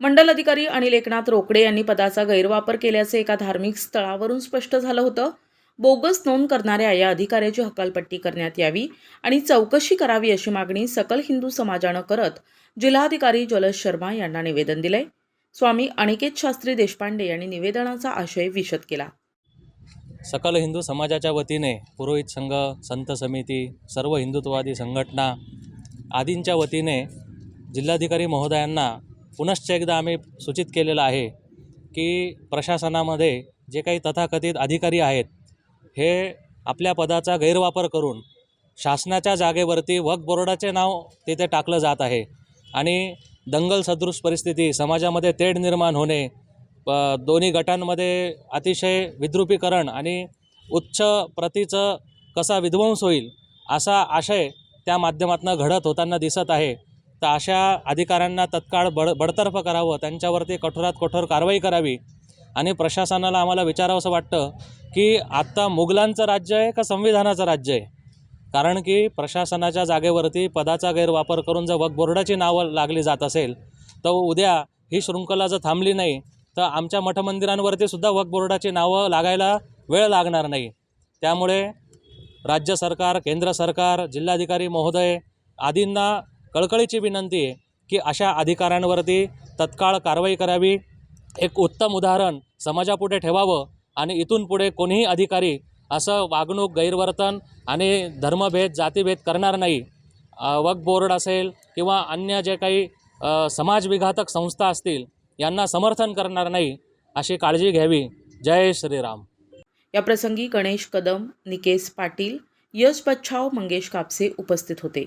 मंडल अधिकारी अनिल एकनाथ रोकडे यांनी पदाचा गैरवापर केल्याचे एका धार्मिक स्थळावरून स्पष्ट झालं होतं. बोगस नोंद करणाऱ्या या अधिकाऱ्याची हकालपट्टी करण्यात यावी आणि चौकशी करावी अशी मागणी सकल हिंदू समाजानं करत जिल्हाधिकारी ज्वलज शर्मा यांना निवेदन दिलंय. स्वामी अनिकेत शास्त्री देशपांडे यांनी निवेदनाचा आशय विशद केला. सकल हिंदू समाजाच्या वतीने पुरोहित संघ संत समिती सर्व हिंदुत्ववादी संघटना आदींच्या वतीने जिल्हाधिकारी महोदयांना पुनश्च एकदा आम्ही सूचित केलेलं आहे की प्रशासनामध्ये जे काही तथाकथित अधिकारी आहेत हे आपल्या पदाचा गैरवापर करून शासनाच्या जागेवरती वक्फ बोर्डाचे नाव तिथे टाकलं जात आहे आणि दंगल सदृश परिस्थिती समाजामध्ये तेढ निर्माण होणे प- दोन्ही गटांमध्ये अतिशय विद्रुपीकरण आणि उच्च प्रतीचं कसा विध्वंस होईल असा आशय त्या माध्यमातून घडत होताना दिसत आहे. तर अशा अधिकाऱ्यांना तत्काळ बड बडतर्फ करावं त्यांच्यावरती कठोरात कठोर कारवाई करावी आणि प्रशासनाला आम्हाला विचारावंसं वाटतं की आत्ता मुघलांचं राज्य आहे का संविधानाचं राज्य आहे? कारण की प्रशासनाच्या जागेवरती पदाचा गैरवापर करून जर वकबोर्डाची बोर्डाची नावं लागली जात असेल तर उद्या ही शृंखला जर थांबली नाही तर आमच्या मठमंदिरांवरती सुद्धा बोर्डाची नावं लागायला वेळ लागणार नाही. त्यामुळे राज्य सरकार केंद्र सरकार जिल्हाधिकारी महोदय आदींना कळकळीची विनंती आहे की अशा अधिकाऱ्यांवरती तत्काळ कारवाई करावी. एक उत्तम उदाहरण समाजापुढे ठेवावं आणि इथून पुढे कोणीही अधिकारी असं वागणूक गैरवर्तन आणि धर्मभेद जातीभेद करणार नाही. वक वक्फ बोर्ड असेल किंवा अन्य जे काही समाजविघातक संस्था असतील यांना समर्थन करणार नाही अशी काळजी घ्यावी. जय श्रीराम. या प्रसंगी गणेश कदम निकेश पाटील यश बच्छाव मंगेश कापसे उपस्थित होते.